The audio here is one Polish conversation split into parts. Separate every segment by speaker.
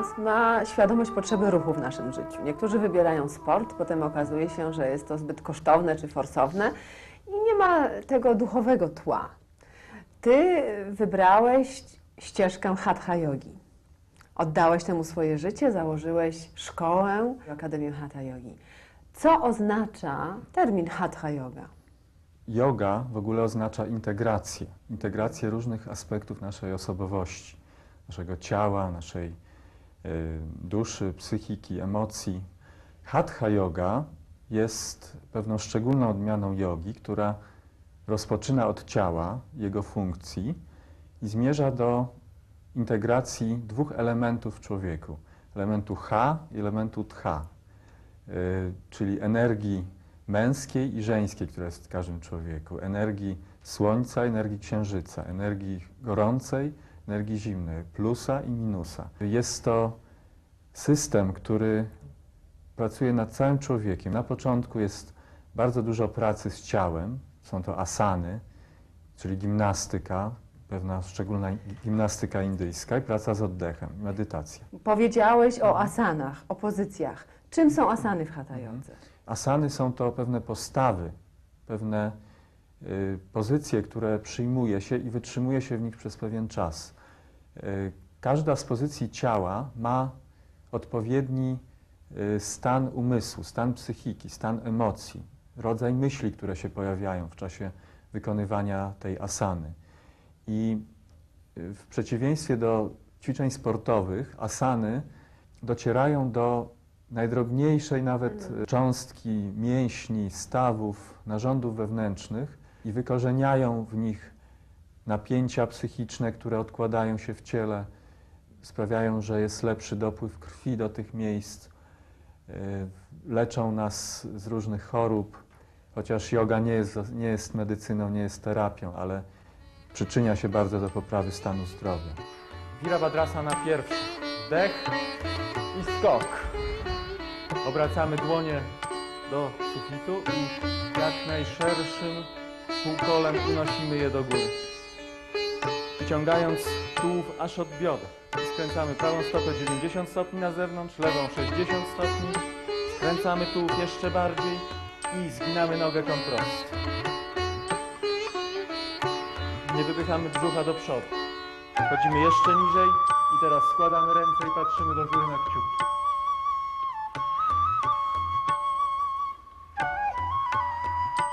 Speaker 1: nas ma świadomość potrzeby ruchu w naszym życiu. Niektórzy wybierają sport, potem okazuje się, że jest to zbyt kosztowne czy forsowne i nie ma tego duchowego tła. Ty wybrałeś ścieżkę hatha yogi. Oddałeś temu swoje życie, założyłeś szkołę, Akademię Hatha Yogi. Co oznacza termin hatha yoga?
Speaker 2: Yoga w ogóle oznacza integrację. Integrację różnych aspektów naszej osobowości, naszego ciała, naszej duszy, psychiki, emocji. Hatha yoga jest pewną szczególną odmianą jogi, która rozpoczyna od ciała, jego funkcji i zmierza do integracji dwóch elementów w człowieku. Elementu ha i elementu tha, y, czyli energii męskiej i żeńskiej, która jest w każdym człowieku. Energii słońca, energii księżyca, energii gorącej, energii zimnej, plusa i minusa. Jest to system, który pracuje nad całym człowiekiem. Na początku jest bardzo dużo pracy z ciałem, są to asany, czyli gimnastyka, pewna szczególna gimnastyka indyjska i praca z oddechem, medytacja.
Speaker 1: Powiedziałeś o asanach, o pozycjach. Czym są asany w hatha jodze?
Speaker 2: Asany są to pewne postawy, pewne y, pozycje, które przyjmuje się i wytrzymuje się w nich przez pewien czas. Y, każda z pozycji ciała ma odpowiedni y, stan umysłu, stan psychiki, stan emocji, rodzaj myśli, które się pojawiają w czasie wykonywania tej asany. I y, w przeciwieństwie do ćwiczeń sportowych, asany docierają do najdrobniejszej nawet y, cząstki mięśni, stawów, narządów wewnętrznych i wykorzeniają w nich napięcia psychiczne, które odkładają się w ciele, sprawiają, że jest lepszy dopływ krwi do tych miejsc, y, leczą nas z różnych chorób, chociaż yoga nie jest, nie jest medycyną, nie jest terapią, ale przyczynia się bardzo do poprawy stanu zdrowia.
Speaker 3: Virabhadrasana pierwszy. Wdech i skok. Obracamy dłonie do sufitu i jak najszerszym półkolem unosimy je do góry. Wyciągając tułów aż od bioder. Skręcamy prawą stopę 90 stopni na zewnątrz, lewą 60 stopni. Skręcamy tułów jeszcze bardziej i zginamy nogę komprost. Nie wypychamy brzucha do przodu. Chodzimy jeszcze niżej i teraz składamy ręce i patrzymy do góry na kciuki.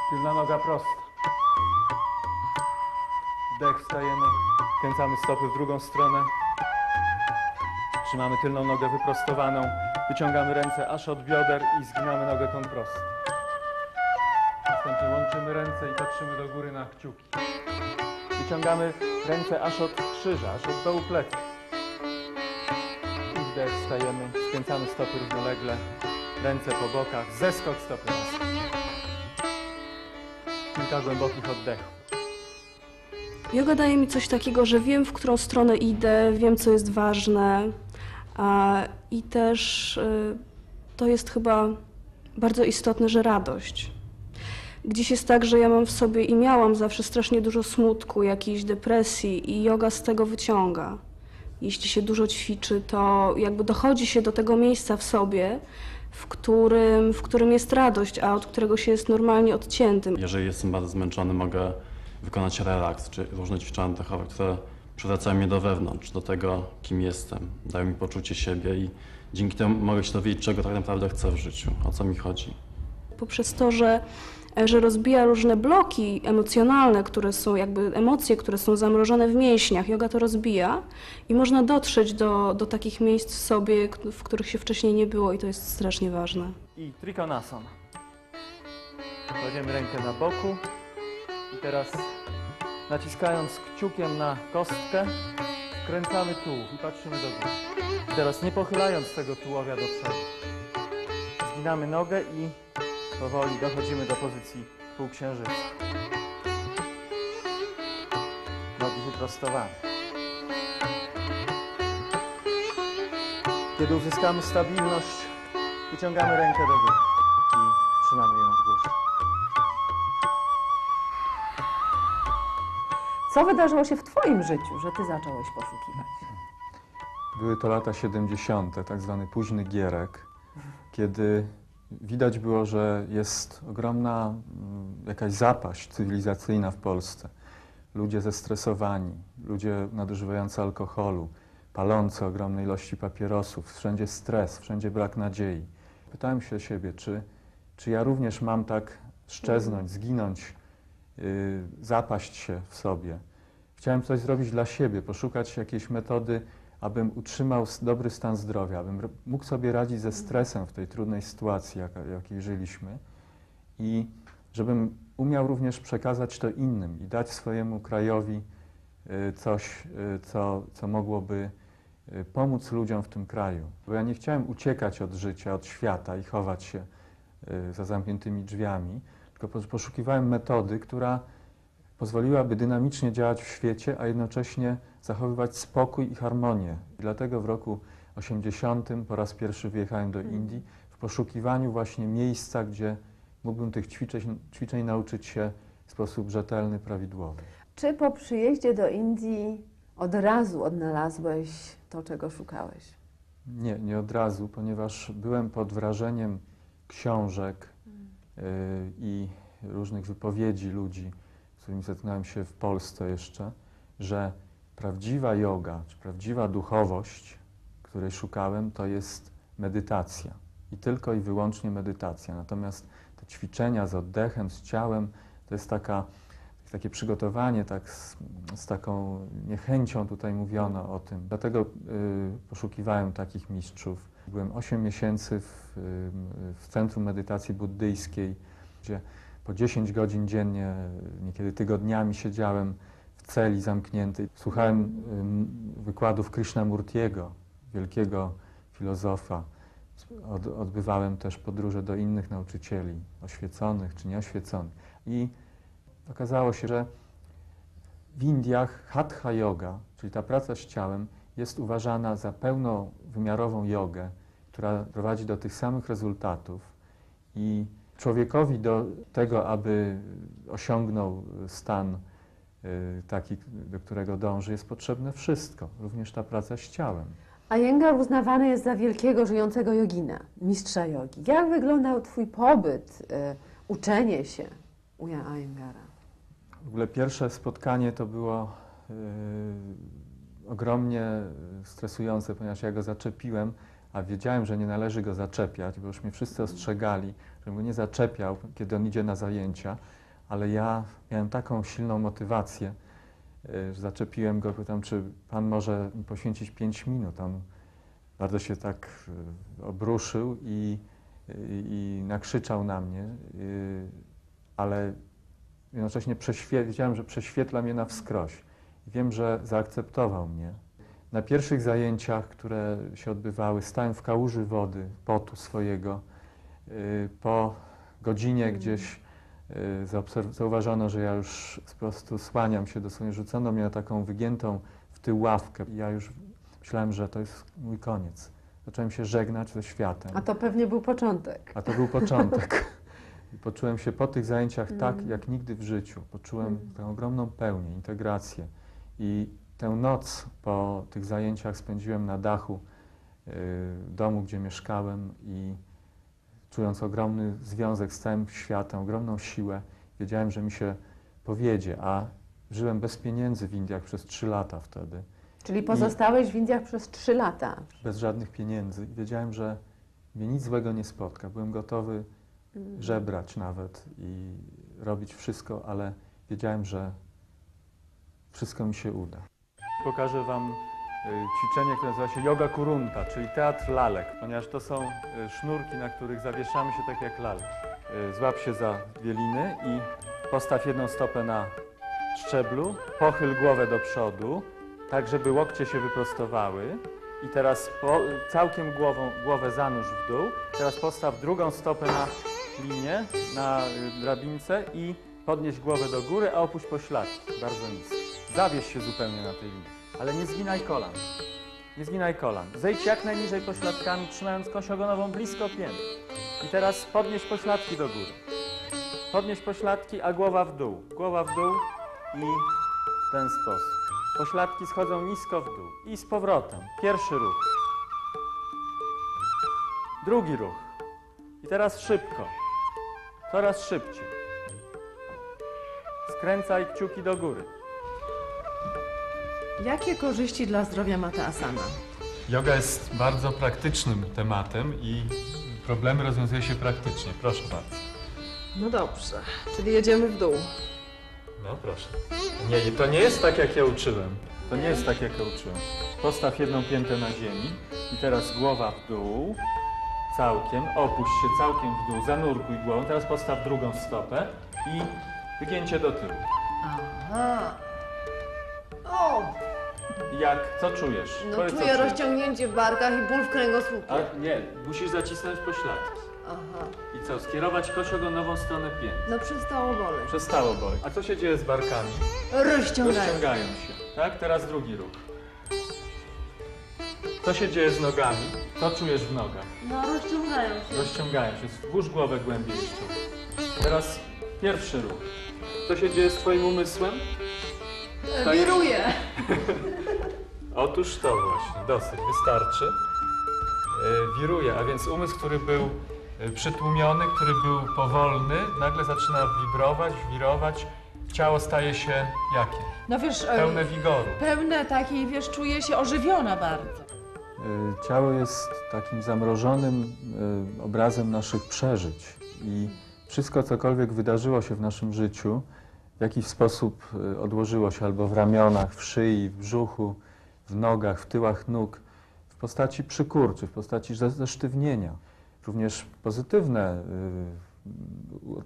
Speaker 3: Tylna noga prosta. Wdech, wstajemy, kręcamy stopy w drugą stronę. Trzymamy tylną nogę wyprostowaną, wyciągamy ręce aż od bioder i zginamy nogę komprost. Następnie łączymy ręce i patrzymy do góry na kciuki. Wyciągamy ręce aż od krzyża, aż od dołu pleców. I wdech, stajemy, skręcamy stopy równolegle, ręce po bokach, zeskok stopy raz. Kilka głębokich oddechów.
Speaker 4: Yoga daje mi coś takiego, że wiem, w którą stronę idę, wiem, co jest ważne. I też y, to jest chyba bardzo istotne, że radość. Gdzieś jest tak, że ja mam w sobie i miałam zawsze strasznie dużo smutku, jakiejś depresji, i yoga z tego wyciąga. Jeśli się dużo ćwiczy, to jakby dochodzi się do tego miejsca w sobie, w którym, w którym jest radość, a od którego się jest normalnie odciętym.
Speaker 5: Jeżeli jestem bardzo zmęczony, mogę wykonać relaks, czy różne ćwiczenia oddechowe, które przywracają mnie do wewnątrz, do tego, kim jestem, dają mi poczucie siebie i dzięki temu mogę się dowiedzieć, czego tak naprawdę chcę w życiu, o co mi chodzi.
Speaker 4: poprzez to, że, że rozbija różne bloki emocjonalne, które są jakby emocje, które są zamrożone w mięśniach. Yoga to rozbija i można dotrzeć do, do takich miejsc w sobie, w których się wcześniej nie było i to jest strasznie ważne.
Speaker 3: I Trikonasana. Kładziemy rękę na boku i teraz naciskając kciukiem na kostkę, skręcamy tułów i patrzymy do góry. I teraz nie pochylając tego tułowia do przodu. Zginamy nogę i powoli dochodzimy do pozycji półksiężyca. Nogi wyprostowane. Kiedy uzyskamy stabilność, wyciągamy rękę do góry i trzymamy ją w górze.
Speaker 1: Co wydarzyło się w Twoim życiu, że Ty zacząłeś poszukiwać?
Speaker 2: Były to lata 70., tak zwany późny gierek, kiedy widać było, że jest ogromna mm, jakaś zapaść cywilizacyjna w Polsce. Ludzie zestresowani, ludzie nadużywający alkoholu, palący ogromne ilości papierosów, wszędzie stres, wszędzie brak nadziei. Pytałem się siebie, czy, czy ja również mam tak szczeznąć, zginąć, zapaść się w sobie. Chciałem coś zrobić dla siebie, poszukać jakiejś metody, abym utrzymał dobry stan zdrowia, abym mógł sobie radzić ze stresem w tej trudnej sytuacji, jaka, jakiej żyliśmy i żebym umiał również przekazać to innym i dać swojemu krajowi y, coś, y, co, co mogłoby y, pomóc ludziom w tym kraju. Bo ja nie chciałem uciekać od życia, od świata i chować się y, za zamkniętymi drzwiami, tylko pos- poszukiwałem metody, która pozwoliłaby dynamicznie działać w świecie, a jednocześnie zachowywać spokój i harmonię. I dlatego w roku 80 po raz pierwszy wyjechałem do Indii w poszukiwaniu właśnie miejsca, gdzie mógłbym tych ćwiczeń, ćwiczeń nauczyć się w sposób rzetelny, prawidłowy.
Speaker 1: Czy po przyjeździe do Indii od razu odnalazłeś to, czego szukałeś?
Speaker 2: Nie, nie od razu, ponieważ byłem pod wrażeniem książek i różnych wypowiedzi ludzi, z którymi zetknąłem się w Polsce jeszcze, że prawdziwa yoga, czy prawdziwa duchowość, której szukałem, to jest medytacja. I tylko i wyłącznie medytacja. Natomiast te ćwiczenia z oddechem, z ciałem, to jest taka, takie przygotowanie, tak z, z taką niechęcią tutaj mówiono o tym. Dlatego y, poszukiwałem takich mistrzów. Byłem 8 miesięcy w, y, w Centrum Medytacji Buddyjskiej, gdzie po 10 godzin dziennie, niekiedy tygodniami siedziałem w celi zamkniętej. Słuchałem ym, wykładów Krishnamurtiego, wielkiego filozofa. Od, odbywałem też podróże do innych nauczycieli, oświeconych czy nieoświeconych. I okazało się, że w Indiach hatha yoga, czyli ta praca z ciałem, jest uważana za pełnowymiarową jogę, która prowadzi do tych samych rezultatów i człowiekowi do tego, aby osiągnął stan y, taki, do którego dąży, jest potrzebne wszystko, również ta praca z ciałem.
Speaker 1: Iyengar uznawany jest za wielkiego, żyjącego jogina, mistrza jogi. Jak wyglądał Twój pobyt, y, uczenie się u Iyengara?
Speaker 2: W ogóle pierwsze spotkanie to było yy, ogromnie stresujące, ponieważ ja go zaczepiłem, a wiedziałem, że nie należy go zaczepiać, bo już mnie wszyscy ostrzegali, żebym go nie zaczepiał, kiedy on idzie na zajęcia, ale ja miałem taką silną motywację, yy, że zaczepiłem go, pytam, czy pan może poświęcić 5 minut. On bardzo się tak yy, obruszył i, i, i nakrzyczał na mnie, ale jednocześnie wiedziałem, że prześwietla mnie na wskroś. Wiem, że zaakceptował mnie. Na pierwszych zajęciach, które się odbywały, stałem w kałuży wody, potu swojego. Yy, Po godzinie gdzieś yy, zaobserw- zauważono, że ja już po prostu słaniam się dosłownie. Rzucono mnie na taką wygiętą w tył ławkę. I ja już myślałem, że to jest mój koniec. Zacząłem się żegnać ze światem.
Speaker 1: A to pewnie był początek.
Speaker 2: A to był początek. I poczułem się po tych zajęciach tak,
Speaker 1: Mm.
Speaker 2: jak nigdy w życiu. Poczułem
Speaker 1: Mm.
Speaker 2: tę ogromną pełnię, integrację. I tę noc po tych zajęciach spędziłem na dachu y, domu, gdzie mieszkałem i czując ogromny związek z całym światem, ogromną siłę, wiedziałem, że mi się powiedzie, a żyłem bez pieniędzy w Indiach przez trzy lata wtedy
Speaker 1: Czyli pozostałeś w Indiach przez trzy lata.
Speaker 2: bez żadnych pieniędzy i wiedziałem, że mnie nic złego nie spotka. Byłem gotowy. Żebrać nawet i robić wszystko, ale wiedziałem, że wszystko mi się uda.
Speaker 3: Pokażę Wam y, ćwiczenie, które nazywa się yoga kurunta, czyli teatr lalek, ponieważ to są y, sznurki, na których zawieszamy się tak jak lalki. Y, Złap się za dwie liny i postaw jedną stopę na szczeblu, pochyl głowę do przodu, tak żeby łokcie się wyprostowały. I teraz po, całkiem głową, głowę zanurz w dół. Teraz postaw drugą stopę na linię, na y, drabince i podnieś głowę do góry, a opuść pośladki bardzo nisko. Zawieź się zupełnie na tej linii, ale nie zginaj kolan. Nie zginaj kolan. Zejdź jak najniżej pośladkami, trzymając kość ogonową blisko pięt. I teraz podnieś pośladki do góry. Podnieś pośladki, a głowa w dół. Głowa w dół i w ten sposób. Pośladki schodzą nisko w dół. I z powrotem. Pierwszy ruch. Drugi ruch. I teraz szybko. Coraz szybciej. Skręcaj kciuki do góry.
Speaker 1: Jakie korzyści dla zdrowia ma ta asana?
Speaker 2: Yoga jest bardzo praktycznym tematem i problemy rozwiązuje się praktycznie. Proszę bardzo.
Speaker 1: No dobrze, czyli jedziemy w dół.
Speaker 2: No proszę. Nie, to nie jest tak, jak ja uczyłem.
Speaker 3: To nie jest tak, jak ja uczyłem. Postaw jedną piętę na ziemi i teraz głowa w dół, całkiem, opuść się całkiem w dół, zanurkuj głową, teraz postaw drugą stopę i wygięcie do tyłu.
Speaker 1: Aha. O,
Speaker 3: Jak, co czujesz?
Speaker 1: no
Speaker 3: Powiedz, co
Speaker 1: czuję
Speaker 3: czujesz.
Speaker 1: rozciągnięcie w barkach i ból w kręgosłupie.
Speaker 3: A nie, musisz zacisnąć pośladki.
Speaker 1: Aha.
Speaker 3: I co, skierować kociogonową stronę pięt.
Speaker 1: No przestało boleć.
Speaker 3: Przestało boleć. A co się dzieje z barkami?
Speaker 1: Rozciągają.
Speaker 3: Rozciągają się. Tak? Teraz drugi ruch. Co się dzieje z nogami? Co czujesz w nogach?
Speaker 1: No rozciągają się.
Speaker 3: Rozciągają się. Włóż głowę głębiej jeszcze. Teraz pierwszy ruch. Co się dzieje z twoim umysłem? To jest-
Speaker 1: Wiruje.
Speaker 2: Otóż to właśnie, dosyć, wystarczy. E, wiruje, a więc umysł, który był e, przytłumiony, który był powolny, nagle zaczyna wibrować, wirować. Ciało staje się jakie?
Speaker 6: No wiesz, e,
Speaker 2: Pełne wigoru.
Speaker 6: pełne takiej, wiesz, czuję się ożywiona bardzo.
Speaker 2: Y, Ciało jest takim zamrożonym y, obrazem naszych przeżyć i wszystko, cokolwiek wydarzyło się w naszym życiu, w jakiś sposób y, odłożyło się albo w ramionach, w szyi, w brzuchu, w nogach, w tyłach nóg, w postaci przykurczy, w postaci ze- zesztywnienia. Również pozytywne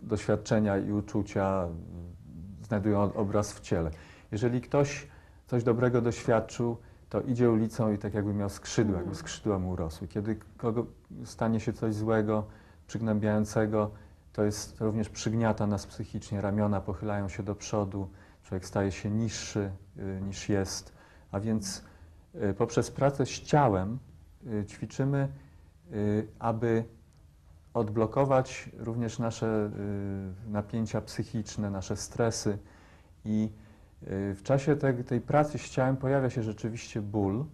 Speaker 2: doświadczenia i uczucia znajdują obraz w ciele. Jeżeli ktoś coś dobrego doświadczył, to idzie ulicą i tak jakby miał skrzydła, jakby skrzydła mu urosły. Kiedy kogo stanie się coś złego, przygnębiającego, to jest to również przygniata nas psychicznie, ramiona pochylają się do przodu, człowiek staje się niższy y, niż jest. A więc y, poprzez pracę z ciałem y, ćwiczymy, aby odblokować również nasze napięcia psychiczne, nasze stresy i w czasie tej, tej pracy z ciałem pojawia się rzeczywiście ból,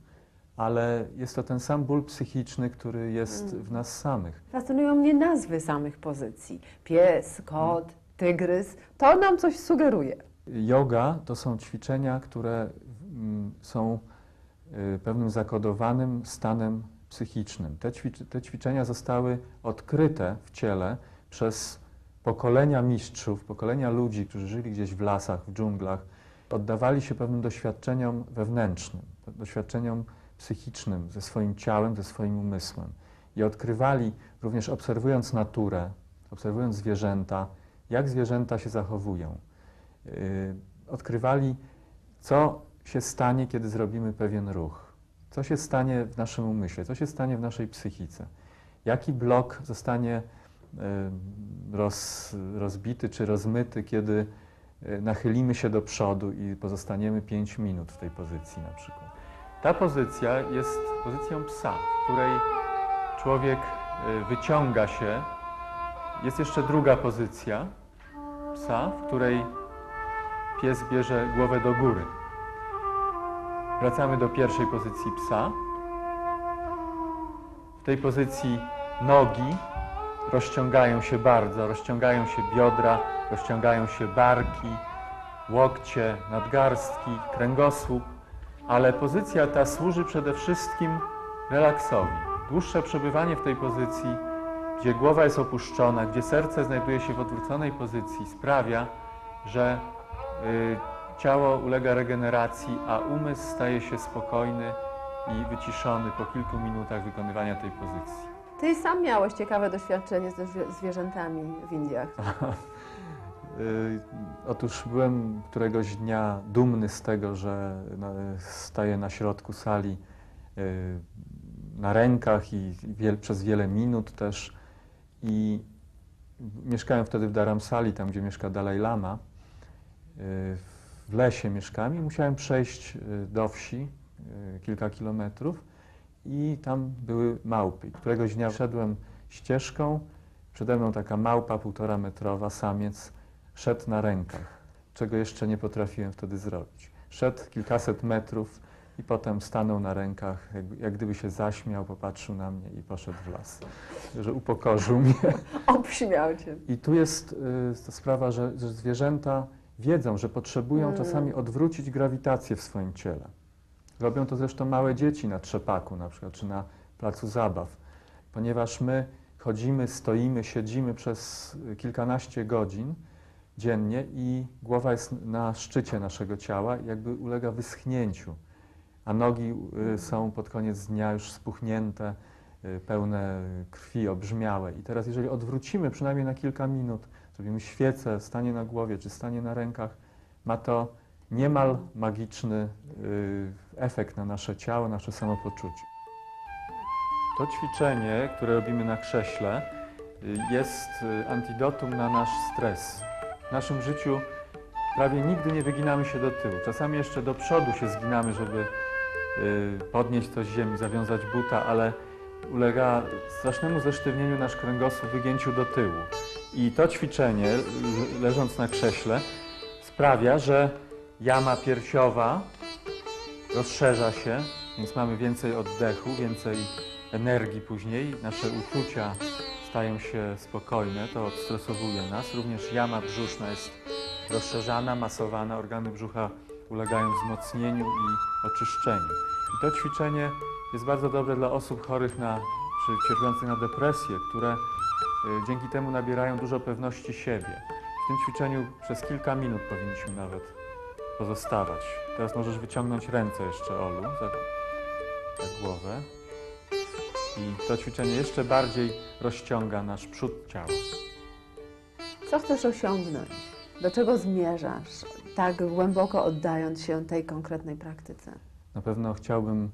Speaker 2: ale jest to ten sam ból psychiczny, który jest w nas samych.
Speaker 1: Fascynują mnie nazwy samych pozycji. Pies, kot, tygrys. To nam coś sugeruje.
Speaker 2: Yoga to są ćwiczenia, które mm, są y, pewnym zakodowanym stanem psychicznym. Te, ćwic- te ćwiczenia zostały odkryte w ciele przez pokolenia mistrzów, pokolenia ludzi, którzy żyli gdzieś w lasach, w dżunglach, oddawali się pewnym doświadczeniom wewnętrznym, doświadczeniom psychicznym ze swoim ciałem, ze swoim umysłem. I odkrywali, również obserwując naturę, obserwując zwierzęta, jak zwierzęta się zachowują. Y, odkrywali, co się stanie, kiedy zrobimy pewien ruch. Co się stanie w naszym umyśle, co się stanie w naszej psychice. Jaki blok zostanie roz, rozbity czy rozmyty, kiedy nachylimy się do przodu i pozostaniemy 5 minut w tej pozycji na przykład. Ta pozycja jest pozycją psa, w której człowiek y, wyciąga się. Jest jeszcze druga pozycja psa, w której pies bierze głowę do góry. Wracamy do pierwszej pozycji psa. W tej pozycji nogi rozciągają się bardzo, rozciągają się biodra, rozciągają się barki, łokcie, nadgarstki, kręgosłup, ale pozycja ta służy przede wszystkim relaksowi. Dłuższe przebywanie w tej pozycji, gdzie głowa jest opuszczona, gdzie serce znajduje się w odwróconej pozycji, sprawia, że y, ciało ulega regeneracji, a umysł staje się spokojny i wyciszony po kilku minutach wykonywania tej pozycji.
Speaker 1: Ty sam miałeś ciekawe doświadczenie ze zwie- zwierzętami w Indiach.
Speaker 2: Y, Otóż byłem któregoś dnia dumny z tego, że staję na środku sali y, na rękach i przez wiele minut też. I mieszkałem wtedy w Dharamsali, tam gdzie mieszka Dalaj Lama. Y, W lesie mieszkałem i musiałem przejść do wsi kilka kilometrów i tam były małpy. Któregoś dnia szedłem ścieżką, przede mną taka małpa półtora metrowa, samiec, szedł na rękach, czego jeszcze nie potrafiłem wtedy zrobić. szedł kilkaset metrów i potem stanął na rękach, jak, jak gdyby się zaśmiał, popatrzył na mnie i poszedł w las. Że upokorzył mnie.
Speaker 1: Obśmiał cię.
Speaker 2: I tu jest y, ta sprawa, że, że zwierzęta wiedzą, że potrzebują
Speaker 1: Mm.
Speaker 2: czasami odwrócić grawitację w swoim ciele. Robią to zresztą małe dzieci na trzepaku na przykład, czy na placu zabaw. Ponieważ my chodzimy, stoimy, siedzimy przez kilkanaście godzin dziennie i głowa jest na szczycie naszego ciała jakby ulega wyschnięciu, a nogi y, są pod koniec dnia już spuchnięte, y, pełne krwi, obrzmiałe. I teraz jeżeli odwrócimy przynajmniej na kilka minut, zrobimy świecę, stanie na głowie czy stanie na rękach, ma to niemal magiczny y, efekt na nasze ciało, nasze samopoczucie. To ćwiczenie, które robimy na krześle, y, jest y, antidotum na nasz stres. W naszym życiu prawie nigdy nie wyginamy się do tyłu. Czasami jeszcze do przodu się zginamy, żeby podnieść coś z ziemi, zawiązać buta, ale ulega strasznemu zesztywnieniu nasz kręgosłup, wygięciu do tyłu. I to ćwiczenie, leżąc na krześle, sprawia, że jama piersiowa rozszerza się, więc mamy więcej oddechu, więcej energii później, nasze uczucia stają się spokojne, to odstresowuje nas. Również jama brzuszna jest rozszerzana, masowana, organy brzucha ulegają wzmocnieniu i oczyszczeniu. I to ćwiczenie jest bardzo dobre dla osób chorych na, czy cierpiących na depresję, które y, dzięki temu nabierają dużo pewności siebie. W tym ćwiczeniu przez kilka minut powinniśmy nawet pozostawać. Teraz możesz wyciągnąć ręce jeszcze, Olu, za, za głowę. I to ćwiczenie jeszcze bardziej rozciąga nasz przód ciała.
Speaker 1: Co chcesz osiągnąć? Do czego zmierzasz, tak głęboko oddając się tej konkretnej praktyce?
Speaker 2: Na pewno chciałbym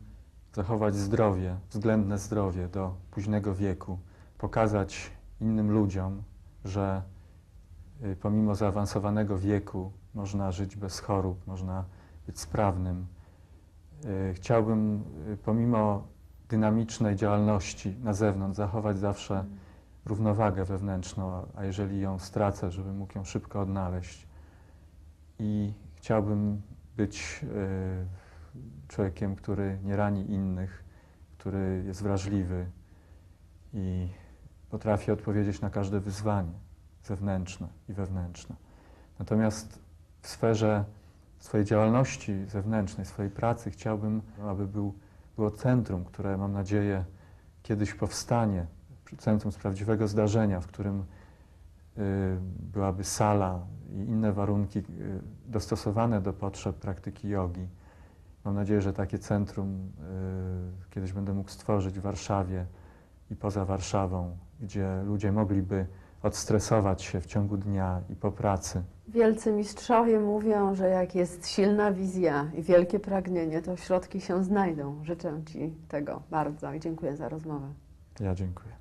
Speaker 2: zachować zdrowie, względne zdrowie do późnego wieku, pokazać innym ludziom, że y, pomimo zaawansowanego wieku można żyć bez chorób, można być sprawnym. Y, Chciałbym y, pomimo dynamicznej działalności na zewnątrz zachować zawsze równowagę wewnętrzną, a jeżeli ją stracę, żebym mógł ją szybko odnaleźć. I chciałbym być y, człowiekiem, który nie rani innych, który jest wrażliwy i potrafi odpowiedzieć na każde wyzwanie zewnętrzne i wewnętrzne. Natomiast w sferze swojej działalności zewnętrznej, swojej pracy chciałbym, aby był, było centrum, które mam nadzieję kiedyś powstanie, centrum z prawdziwego zdarzenia, w którym y, byłaby sala i inne warunki y, dostosowane do potrzeb praktyki jogi. Mam nadzieję, że takie centrum y, kiedyś będę mógł stworzyć w Warszawie i poza Warszawą, gdzie ludzie mogliby odstresować się w ciągu dnia i po pracy.
Speaker 1: Wielcy mistrzowie mówią, że jak jest silna wizja i wielkie pragnienie, to środki się znajdą. Życzę Ci tego bardzo i dziękuję za rozmowę.
Speaker 2: Ja dziękuję.